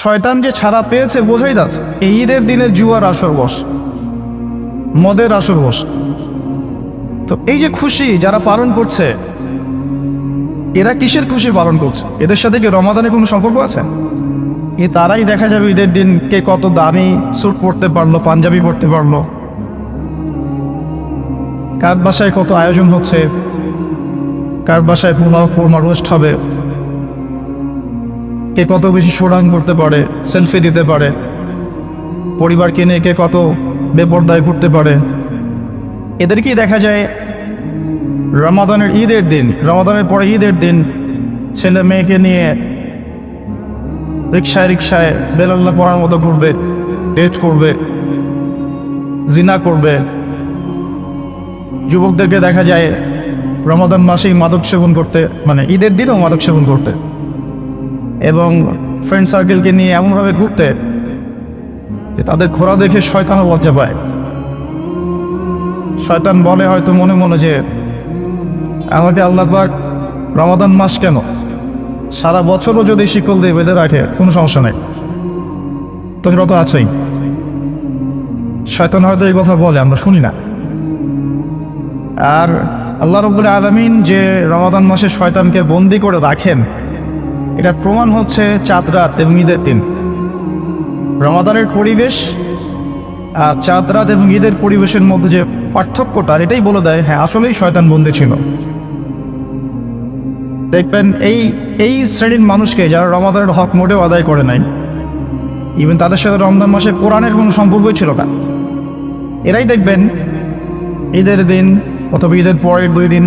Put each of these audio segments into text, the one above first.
শয়তান যে ছাড়া পেয়েছে বোঝাই যাচ্ছে। এই ঈদের দিনে জুয়ার আসর বস, মদের আসর বস। তো এই যে খুশি যারা পালন করছে, এরা কিসের খুশি পালন করছে? এদের সাথে কি রমাদানের কোনো সম্পর্ক আছে? এ তারাই দেখা যাবে ঈদের দিন কে কত দামি স্যুট পরতে পারল, পাঞ্জাবি পরতে পারল। কার বাসায় কত আয়োজন হচ্ছে, কার বাসায় পোলাও, কোরমা রোস্ট হবে। কে কত বেশি সুরাং করতে পারে সেলফি দিতে পারে, পরিবারকে নিয়ে কে কত বেপর্দায় ঘুরতে পারে। এদেরকেই দেখা যায় রমাদানের ঈদের দিন, রমাদানের পরে ঈদের দিন ছেলে মেয়েকে নিয়ে রিক্সায় রিক্সায় বেলাল্লা পড়ার মতো ঘুরবে ডেট করবে, জিনা করবে। যুবকদেরকে দেখা যায় রমাদান মাসেই মাদক সেবন করতে মানে ঈদের দিনও মাদক সেবন করতে। এবং ফ্রেন্ড সার্কেলকে নিয়ে এমনভাবে ঘুরতে যে তাদের ঘোরা দেখে শয়তানও লজ্জা পায়। শয়তান বলে হয়তো মনে মনে যে, আমাকে আল্লাহ পাক রমাদান মাস কেন? সারা বছরও যদি শিকল দিয়ে বেঁধে রাখে, কোনো সমস্যা নেই। তুমি তো আছেই? শয়তান হয়তো এই কথা বলে, আমরা শুনি না। আর আল্লাহ রব্বুল আলমিন যে রমাদান মাসে শয়তানকে বন্দি করে রাখেন এটা প্রমাণ হচ্ছে চাঁদ রাত এবং ঈদের দিন। রমাদানের পরিবেশ আর চাঁদ রাত এবং ঈদের পরিবেশের মধ্যে যে পার্থক্যটা এটাই বলে দেয় হ্যাঁ আসলেই শয়তান বন্দি ছিল। দেখবেন এই এই শ্রেণির মানুষকে যারা রমাদানের হক মোটেও আদায় করে নাই ইভেন তাদের সাথে রমজান মাসে কোরআনের কোনো সম্পর্কই ছিল না। এরাই দেখবেন ঈদের দিন অথবা ঈদের পরের দুই দিন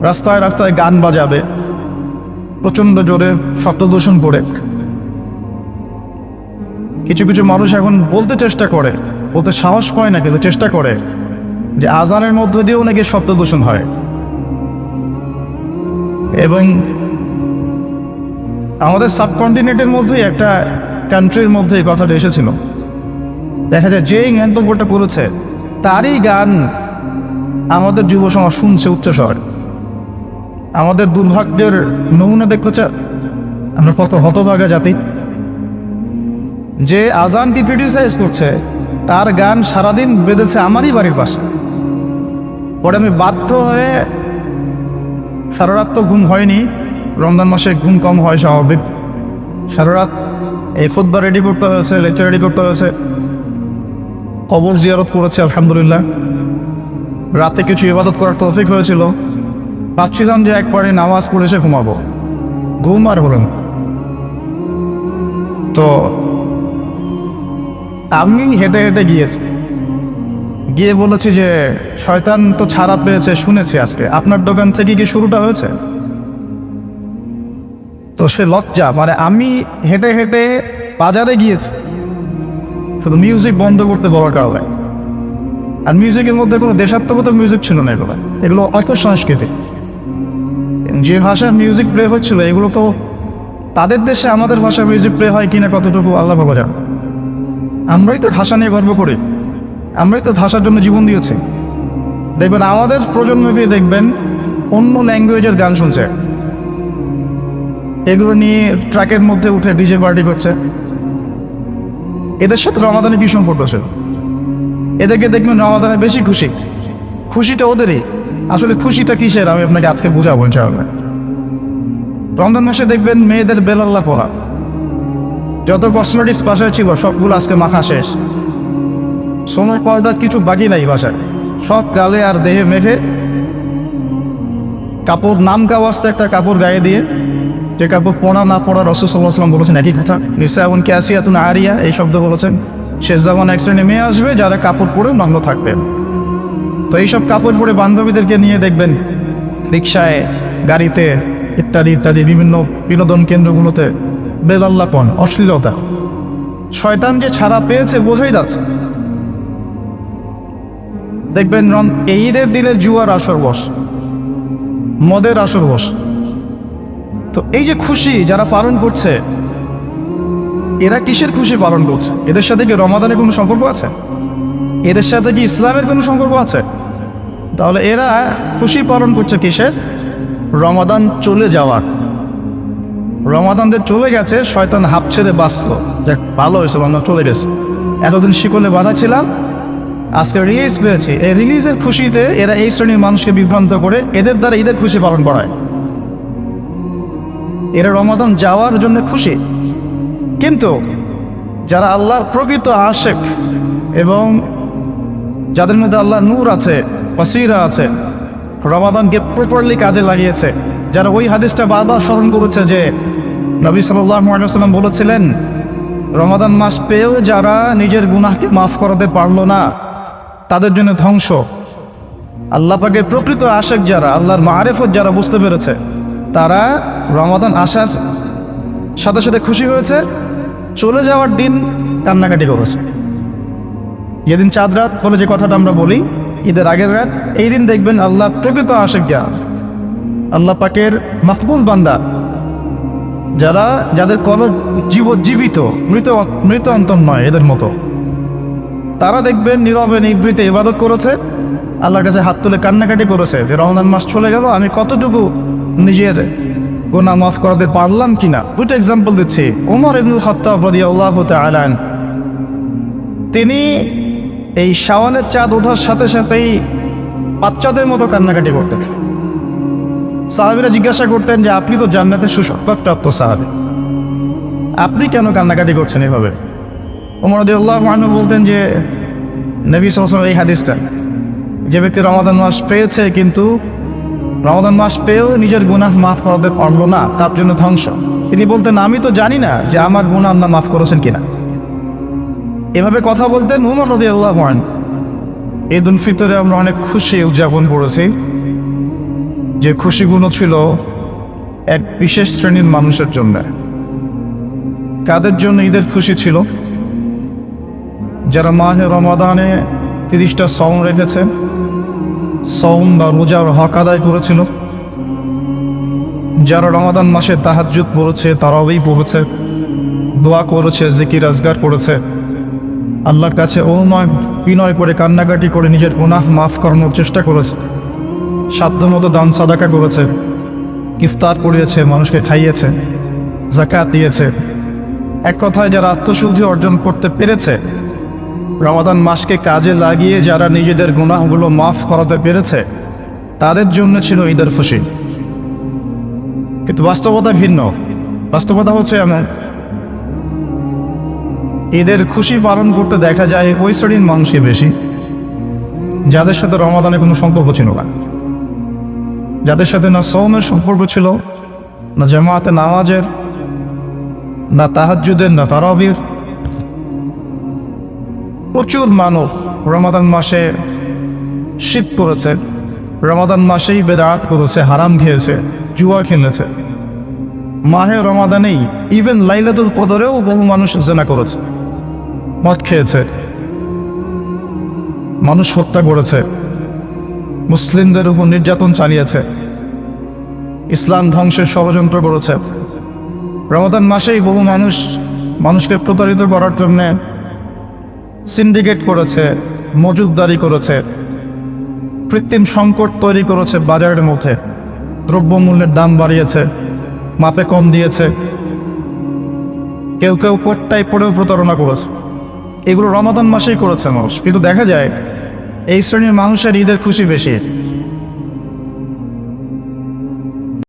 রাস্তায় রাস্তায় গান বাজাবে প্রচণ্ড জোরে শব্দ দূষণ করে। কিছু কিছু মানুষ এখন বলতে চেষ্টা করে, বলতে সাহস পায় না, কিন্তু চেষ্টা করে যে আজানের মধ্য দিয়েও নাকি শব্দ দূষণ হয়। এবং আমাদের সাবকন্টিনেন্টের মধ্যেই একটা কান্ট্রির মধ্যে এই কথাটা এসেছিল। দেখা যায় যেই মন্তব্যটা করেছে তারই গান আমাদের যুব সমাজ শুনছে উচ্চস্বর। আমাদের দুর্ভাগ্যের নমুনা দেখতে চা আমরা কত হতভাগা জাতি। যে আজানটি ক্রিটিসাইজ করছে, তার গান সারাদিন বেঁধেছে আমারই বাড়ির পাশে। পরে আমি বাধ্য হয়ে সারা রাত তো ঘুম হয়নি, রমজান মাসে ঘুম কম হয় স্বাভাবিক। সারা রাত এই খুদ্া রেডি করতে হয়েছে লেকচার রেডি করতে হয়েছে। কবর জিয়ারত করেছে, আলহামদুলিল্লাহ। রাতে কিছু ইবাদত করার তৌফিক হয়েছিল। ভাবছিলাম যে একবারে নামাজ পড়ে এসে ঘুমাবো। ঘুম আর হলো না। তো আমি হেঁটে হেঁটে গিয়েছি। গিয়ে বলেছি যে, শয়তান তো ছাড়া পেয়েছে, শুনেছি আজকে। আপনার দোকান থেকে কি শুরুটা হয়েছে? তো সে লজ্জা মানে আমি হেঁটে হেঁটে বাজারে গিয়েছি। শুধু মিউজিক বন্ধ করতে বলার কারণে। আর মিউজিকের মধ্যে কোনো দেশাত্মকতা মিউজিক ছিল না এগুলো। এগুলো অর্থ সংস্কৃতি। যে ভাষার মিউজিক প্লে হচ্ছিল, এগুলো তো তাদের দেশে আমাদের ভাষা মিউজিক প্লে হয় কিনা কতটুকু আল্লাহ জান। আমরাই তো ভাষা নিয়ে গর্ব করি। আমরাই তো ভাষার জন্য জীবন দিয়েছি। দেখবেন আমাদের প্রজন্মকে দেখবেন অন্য ল্যাঙ্গুয়েজের গান শুনছে। এগুলো নিয়ে ট্রাকের মধ্যে উঠে ডিজে পার্টি করছে। এদের সাথে রমাদানে কি সম্পর্ক ছিল? এদেরকে দেখবেন রমাদানে বেশি খুশি। খুশিটা ওদেরই। আসলে খুশিটা কিসের? আমি আপনাকে আজকে বুঝাবো ইনশাআল্লাহ। রমজান মাসে দেখবেন মেয়েদের বেলাল্লা পড়া। যত কসমেটিক্স বাসায় ছিল, সবগুলো আজকে মাখা শেষ। সোনার পর্দার কিছু বাকি নাই বাসায়। সব গালে আর দেহে মেখে কাপড় নাম কাওয়াস্তে একটা কাপড় গায়ে দিয়ে, যে কাপড় পড়া না পড়া রসুসাল্লাহাম বলেছেন, একই কথা। নিসা এমন ক্যাসিয়া তুন আরিয়া, এই শব্দ বলেছেন। শেষ জামান এক শ্রেণি মেয়ে আসবে, যারা কাপড় পরে নগ্ন থাকবে। তো এইসব কাপড় পরে বান্ধবীদেরকে নিয়ে দেখবেন রিক্সায় গাড়িতে, ইত্যাদি ইত্যাদি বিভিন্ন বিনোদন কেন্দ্রগুলোতে বেলাল্লাপন, অশ্লীলতা। শয়তান যে ছাড়া পেয়েছে বোঝাই যাচ্ছে দেখবেন এই ঈদের দিনে জুয়ার আসর বস, মদের আসর বস। তো এই যে খুশি যারা পালন করছে, এরা কিসের খুশি পালন করছে? এদের সাথে কি রমাদানের কোনো সম্পর্ক আছে? এদের সাথে কি ইসলামের কোনো সম্পর্ক আছে? তাহলে এরা খুশি পালন করছে কিসের? রমাদান চলে যাওয়ার। রমাদানদের চলে গেছে, শয়তান হাফ ছেড়ে বাঁচল। যাক, ভালো হয়েছে রমজান চলে গেছে। এতদিন শিকলে বাধা ছিলাম, আজকে রিলিজ পেয়েছি। এই রিলিজের খুশিতে এরা এই শ্রেণির মানুষকে বিভ্রান্ত করে এদের দ্বারা ঈদের খুশি পালন করায়। এরা রমাদান যাওয়ার জন্য খুশি। কিন্তু যারা আল্লাহর প্রকৃত আশেক এবং যাদের মধ্যে আল্লাহ নূর আছে বাসিরা আছে। রমাদানকে প্রপারলি কাজে লাগিয়েছে। যারা ওই হাদিসটা বারবার স্মরণ করেছে যে নবী সাল্লাম বলেছিলেন, রমাদান মাস পেয়েও যারা নিজের গুনাহকে মাফ করাতে পারল না, তাদের জন্য ধ্বংস। আল্লাহ পাকের প্রকৃত আশেক যারা, আল্লাহর মারেফত যারা বুঝতে পেরেছে, তারা রমাদান আসার সাথে সাথে খুশি হয়েছে, চলে যাওয়ার দিন কান্নাকাটি করেছে। যেদিন চাঁদ রাত বলে যে কথাটা আমরা বলি ঈদের আগের রাত, এই দিন দেখবেন আল্লাহ প্রকৃত আশেক যারা আল্লাহ পাকের মকবুল বান্দা, যারা, যাদের কল জীব, জীবিত, মৃত মৃত অন্তর নয় এদের মতো। তারা দেখবেন নীরবে নিবৃতে ইবাদত করেছে, আল্লাহর কাছে হাত তুলে কান্নাকাটি করেছে যে রমজান মাস চলে গেল, আমি কতটুকু নিজের গোনা মাফ করাতে পারলাম কিনা? দুটো এক্সাম্পল দিচ্ছি। ওমর ইবনুল খত্তাব রাদিয়াল্লাহু। তিনি এই শাওয়ানের চাঁদ ওঠার সাথে সাথেই বাচ্চাদের মতো কান্নাকাটি করতেন। সাহাবিরা জিজ্ঞাসা করতেন যে, আপনি তো জান্নাতের সুসংবাদপ্রাপ্ত সাহাবি। আপনি কেন কান্নাকাটি করছেন এভাবে? ওমর রাদিয়াল্লাহু আনহু বলতেন যে, নবী সাল্লাল্লাহু এই হাদিসটা, যে ব্যক্তি রমাদান মাস পেয়েছে কিন্তু রমাদান মাস পেয়েও নিজের গুনাহ মাফ করাতে পারল না, তার জন্য ধ্বংস। তিনি বলতেন, আমি তো জানি না যে আমার গুনাহ আল্লাহ মাফ করেছেন কিনা। এভাবে কথা বলতেন উমর রদি আল্লাহ ঈদ উল ফিতরে আমরা অনেক খুশি উদযাপন করেছি। যে খুশিগুলো ছিল এক বিশেষ শ্রেণির মানুষের জন্য। কাদের জন্য ঈদের খুশি ছিল? যারা মাহে রমাদানে তিরিশটা সম রেখেছে সম বা রোজার হক আদায় করেছিল। যারা রমাদান মাসে তাহাজ্জুদ পড়েছে তারাওই পড়েছে, দোয়া করেছে, জিকির আজগার করেছে। আল্লাহর কাছে অনুনয় বিনয় করে কান্নাকাটি করে নিজের গুনাহ মাফ করানোর চেষ্টা করেছে। সাধ্যমতো দান, সাদাকা করেছে। ইফতার করিয়েছে, মানুষকে খাইয়েছে জাকাত দিয়েছে। এক কথায় যারা আত্মশুদ্ধি অর্জন করতে পেরেছে, রমাদান মাসকে কাজে লাগিয়ে যারা নিজেদের গুনাহগুলো মাফ করাতে পেরেছে, তাদের জন্য ছিল ঈদের খুশি। কিন্তু বাস্তবতা ভিন্ন। বাস্তবতা হচ্ছে এমন ঈদের খুশি পালন করতে দেখা যায় ওই শ্রেণির মানুষই বেশি। যাদের সাথে রমাদানে কোনো সম্পর্ক ছিল না। যাদের সাথে না সৌমের সম্পর্ক ছিল, না জামাতে নামাজের, না তাহাজ্জুদের, না তারাবির। প্রচুর মানুষ রমাদান মাসে শীত করেছে রমাদান মাসেই বেদাত করেছে, হারাম খেয়েছে, জুয়া খেলেছে। মাহে রমাদানেই ইভেন লাইলাতুল কদরেও বহু মানুষ জেনা করেছে। মদ খেয়েছে। মানুষ হত্যা করেছে। মুসলিমদের উপর নির্যাতন চালিয়েছে। ইসলাম ধ্বংসের ষড়যন্ত্র করেছে। রমাদান মাসেই বহু মানুষ মানুষকে প্রতারিত করার জন্য সিন্ডিকেট করেছে, মজুদদারি করেছে, কৃত্রিম সংকট তৈরি করেছে বাজারের মধ্যে। দ্রব্যমূল্যের দাম বাড়িয়েছে, মাপে কম দিয়েছে। কেউ কেউ কোটটাই পড়েও প্রতারণা করেছে। এগুলো রমাদান মাসেই করেছে মানুষ। কিন্তু দেখা যায় এই শ্রেণির মানুষের ঈদের খুশি বেশি।